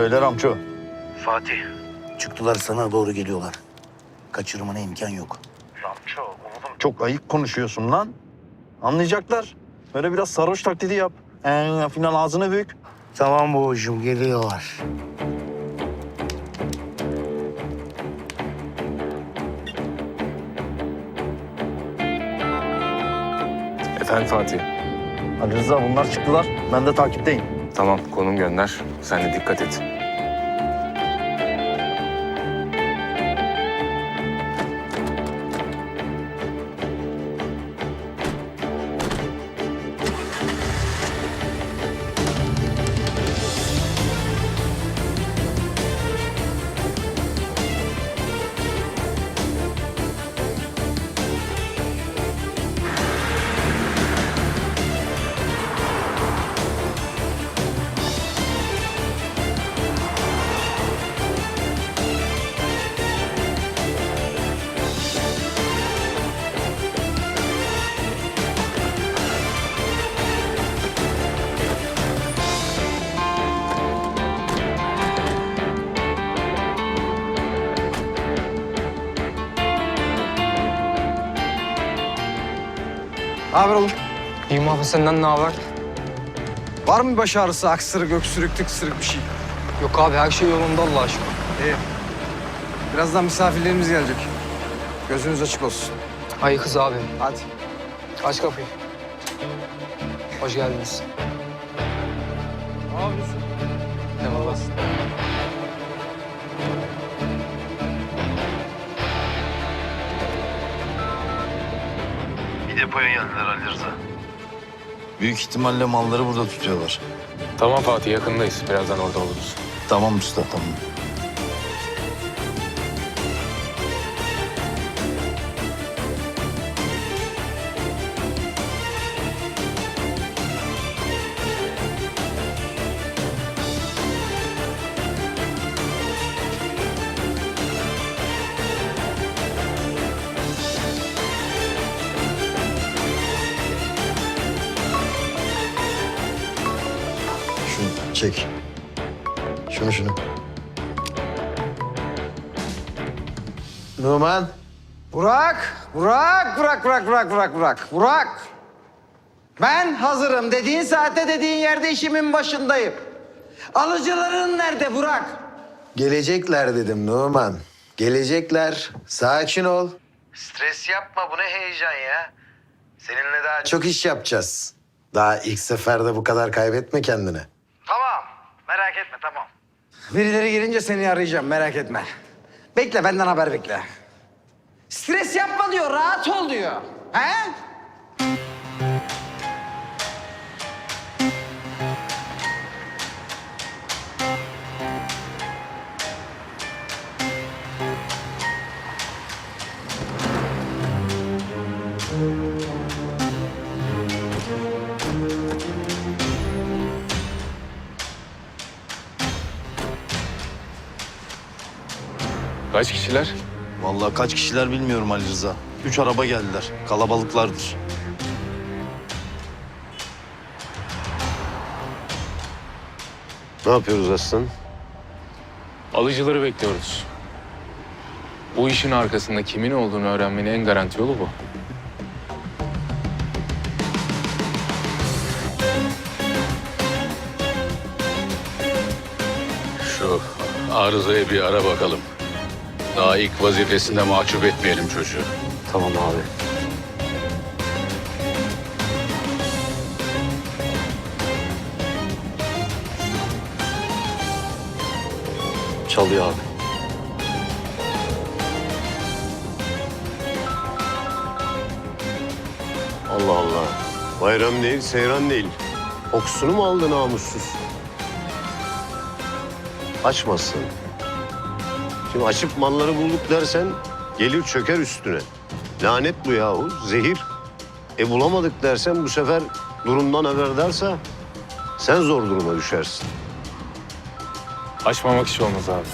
Söyle Ramço. Fatih. Çıktılar sana doğru geliyorlar. Kaçırmana imkan yok. Ramço oğlum. Çok ayık konuşuyorsun lan. Anlayacaklar. Böyle biraz sarhoş taklidi yap. Ee, final ağzını büyük. Tamam babacığım geliyorlar. Efendim Fatih. Ali Rıza bunlar çıktılar. Ben de takipteyim. Tamam konum gönder. Sen de dikkat et. Haber oğlum? İyiyim abi senden ne haber? Var mı baş ağrısı, aksırık, öksürük, tıksırık bir şey? Yok abi her şey yolunda Allah aşkına. İyi. Birazdan misafirlerimiz gelecek. Gözünüz açık olsun. Ay kız abi. Hadi. Aç kapıyı. Hoş geldiniz. Ne yapıyorsun? Eyvallah. Depoya geldiler Ali Rıza. Büyük ihtimalle malları burada tutuyorlar. Tamam Fatih yakındayız. Birazdan orada oluruz. Tamam usta tamam. Şunu şunu. Numan. Burak, Burak, Burak, Burak, Burak, Burak, Burak, Burak. Ben hazırım. Dediğin saatte dediğin yerde işimin başındayım. Alıcıların nerede Burak? Gelecekler dedim Numan. Gelecekler. Sakin ol. Stres yapma bu ne heyecan ya. Seninle daha Çok iş yapacağız. Daha ilk seferde bu kadar kaybetme kendini. Tamam. Merak etme tamam. Birileri gelince seni arayacağım merak etme. Bekle benden haber bekle. Stres yapma diyor, rahat ol diyor. He? Kaç kişiler? Vallahi kaç kişiler bilmiyorum Ali Rıza. Üç araba geldiler. Kalabalıklardır. Ne yapıyoruz aslan? Alıcıları bekliyoruz. Bu işin arkasında kimin olduğunu öğrenmenin en garanti yolu bu. Şu arızayı bir ara bakalım. Daha ilk vazifesinde mahcup etmeyelim çocuğu. Tamam abi. Çalıyor abi. Allah Allah. Bayram değil, seyran değil. Kokusunu mu aldı namussuz? Açmazsın. Şimdi açıp malları bulduk dersen gelir çöker üstüne. Lanet bu yahu, zehir. E bulamadık dersen bu sefer durumdan haberdarsa sen zor duruma düşersin. Açmamak iş olmaz abi.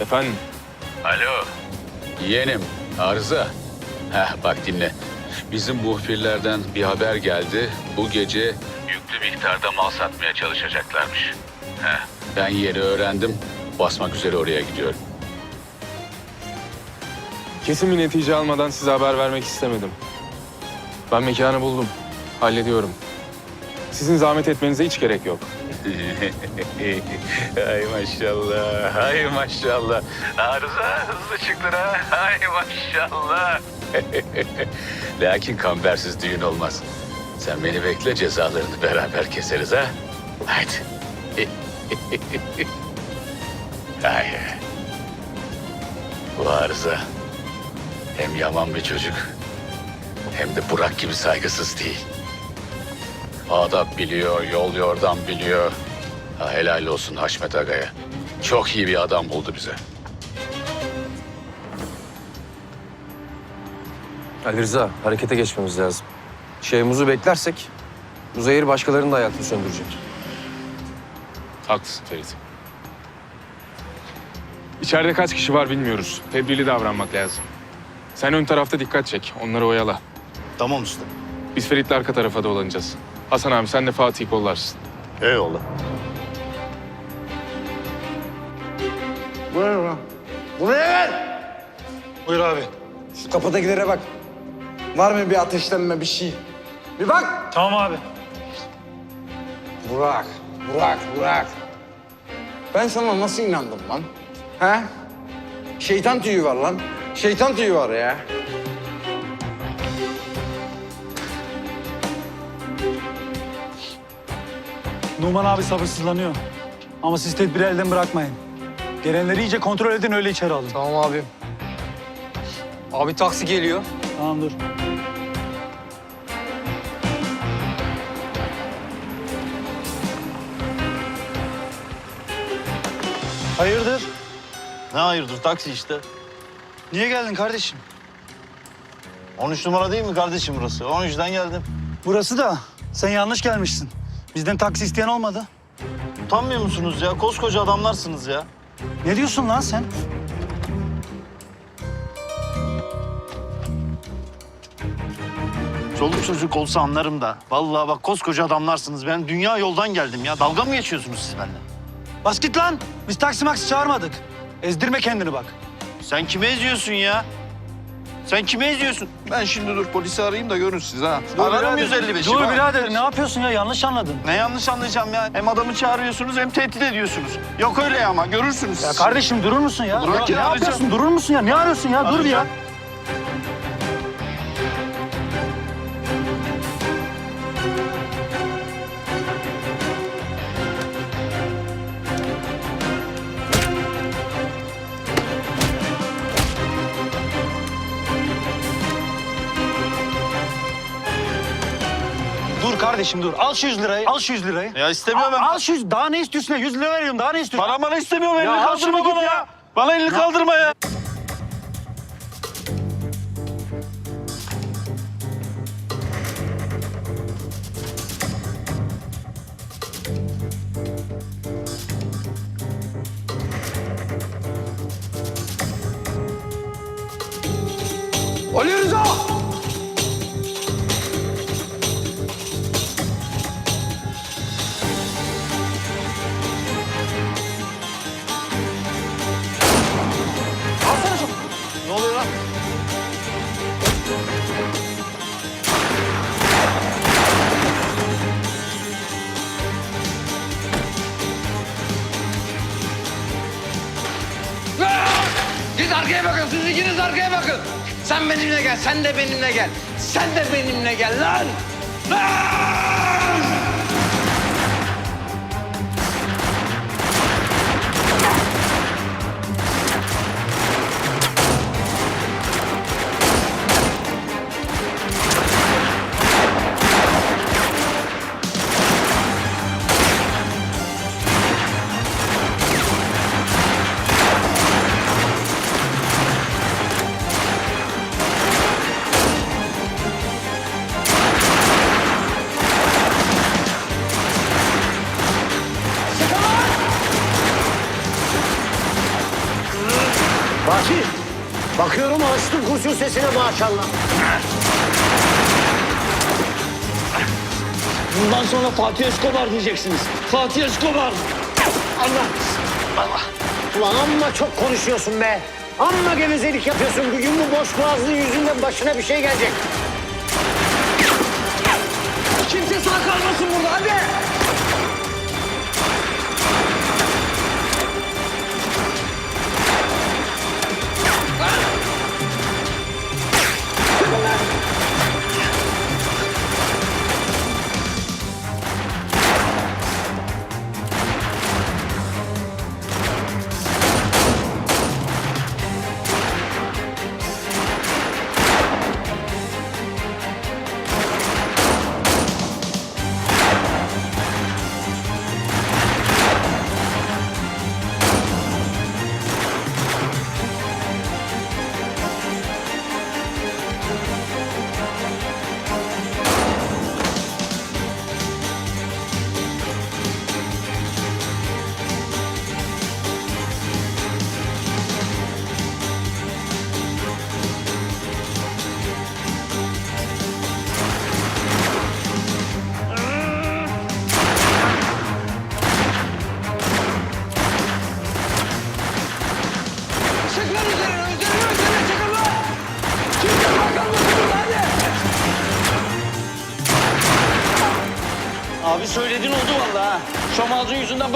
Efendim? Alo. Yeğenim, arıza. Heh, bak dinle. Bizim muhbirlerden bir haber geldi. Bu gece miktarda mal satmaya çalışacaklarmış. Heh, ben yeri öğrendim. Basmak üzere oraya gidiyorum. Kesin bir netice almadan size haber vermek istemedim. Ben mekanı buldum. Hallediyorum. Sizin zahmet etmenize hiç gerek yok. Ay maşallah, ay maşallah. Arıza hızlı çıktın ha, ay maşallah. Lakin kambersiz düğün olmaz. Sen beni bekle, cezalarını beraber keseriz ha. Haydi. ay. Bu arıza hem yaman bir çocuk hem de Burak gibi saygısız değil. Adap biliyor, yol yordam biliyor. Ha, helal olsun Haşmet Aga'ya. Çok iyi bir adam buldu bize. Ali Rıza, harekete geçmemiz lazım. Şeyhmuz'u beklersek bu zehir başkalarının da hayatını söndürecek. Haklısın Ferit. İçeride kaç kişi var bilmiyoruz. Tedbirli davranmak lazım. Sen ön tarafta dikkat çek. Onları oyala. Tamam usta. Biz Ferit'le arka tarafa dolanacağız. Hasan abi sen de Fatih'i kollarsın. Eyvallah. Buraya Buraya gel. Buyur abi. Şu kapıdakilere bak. Var mı bir ateşlenme bir şey? Bir bak. Tamam abi. Burak, Burak, Burak. Ben sana nasıl inandım lan? He? Şeytan tüyü var lan. Şeytan tüyü var ya. Numan abi sabırsızlanıyor. Ama siz tedbiri elden bırakmayın. Gelenleri iyice kontrol edin öyle içeri alın. Tamam abi. Abi taksi geliyor. Tamam dur. Hayırdır? Ne hayırdır taksi işte. Niye geldin kardeşim? 13 numara değil mi kardeşim burası? 13'den geldim. Burası da sen yanlış gelmişsin. Bizden taksi isteyen olmadı. Utanmıyor musunuz ya? Koskoca adamlarsınız ya. Ne diyorsun lan sen? Çoluk çocuk olsa anlarım da. Vallahi bak koskoca adamlarsınız. Ben dünya yoldan geldim ya. Dalga mı geçiyorsunuz siz benimle? Bas git lan. Biz taksi maksi çağırmadık. Ezdirme kendini bak. Sen kime eziyorsun ya? Sen kime eziyorsun? Ben şimdi dur polisi arayayım da görün siz ha. Ararım birader. 155'i. Dur ha. birader ne yapıyorsun ya? Yanlış anladın. Ne yanlış anlayacağım ya? Hem adamı çağırıyorsunuz hem tehdit ediyorsunuz. Yok öyle ama görürsünüz. Ya kardeşim durur musun ya? Bırak ya ya, ne arayacağım. yapıyorsun? Durur musun ya? Ne arıyorsun ya? Dur bir ya. Kardeşim dur. Al şu 100 lirayı. Al şu 100 lirayı. Ya istemiyorum ben. al şu 100. Daha ne istiyorsun ya? 100 lira veriyorum. Daha ne istiyorsun? Para bana istemiyorum. Elini Ya al şunu kaldırma git bana ya. ya. Bana elini kaldırma ya. Ali Rıza! Arkaya bakın, siz ikiniz arkaya bakın. Sen benimle gel, sen de benimle gel. Sen de benimle gel lan! Lan! kurşun sesine maşallah. Bundan sonra Fatih Escobar diyeceksiniz. Fatih Escobar. Allah. Allah. Ulan amma çok konuşuyorsun be. Amma gevezelik yapıyorsun. Bugün bu boş boğazlı yüzünden başına bir şey gelecek. Kimse sağ kalmasın burada hadi.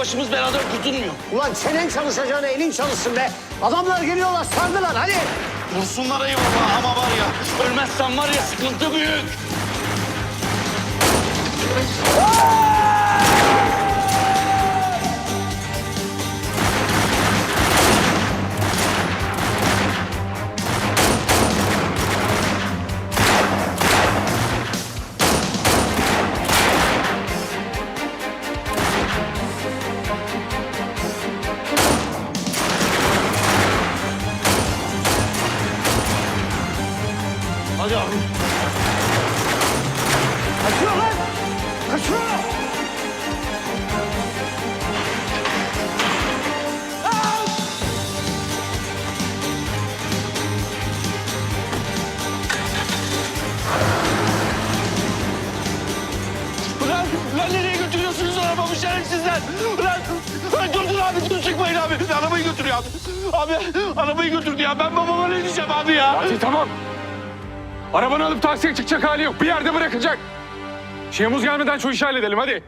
Başımız belada kurtulmuyor. Ulan çenen çalışacağına elin çalışsın be. Adamlar geliyorlar sardılar hadi. Vursunlar eyvallah ama var ya ölmezsen var ya sıkıntı büyük. Hadi abi. Kaçıyor lan. Kaçıyor. Ulan, lan nereye götürüyorsunuz arabamı şerefsizler? Ulan, ulan dur dur abi dur çıkmayın abi. Arabayı götürüyor abi. Abi arabayı götürdü ya. Ben babama ne diyeceğim abi ya? Fatih tamam. Arabanı alıp taksiye çıkacak hali yok. Bir yerde bırakacak. Şeyhmuz gelmeden şu işi halledelim hadi.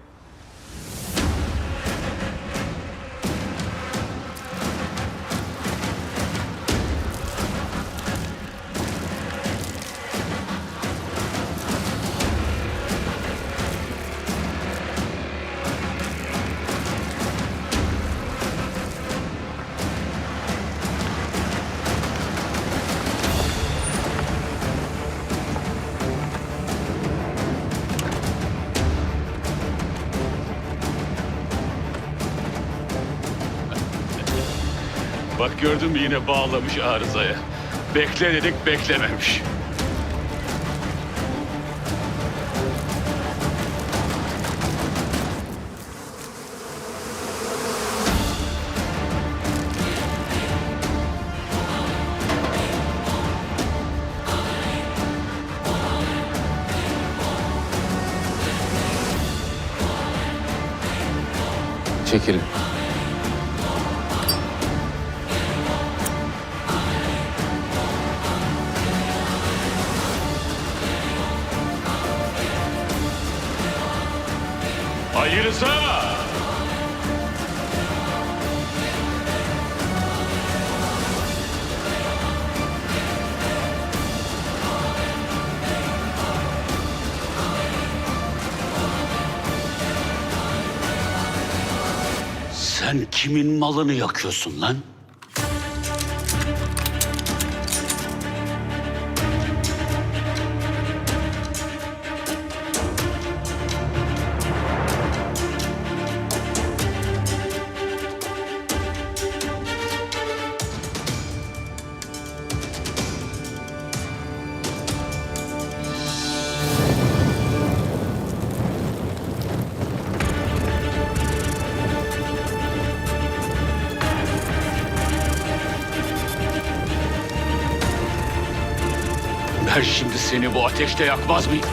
Bak gördün mü yine bağlamış arızaya. Bekle dedik beklememiş. Çekilin. Ali Rıza! Sen kimin malını yakıyorsun lan? Ben şimdi seni bu ateşte yakmaz mıyım?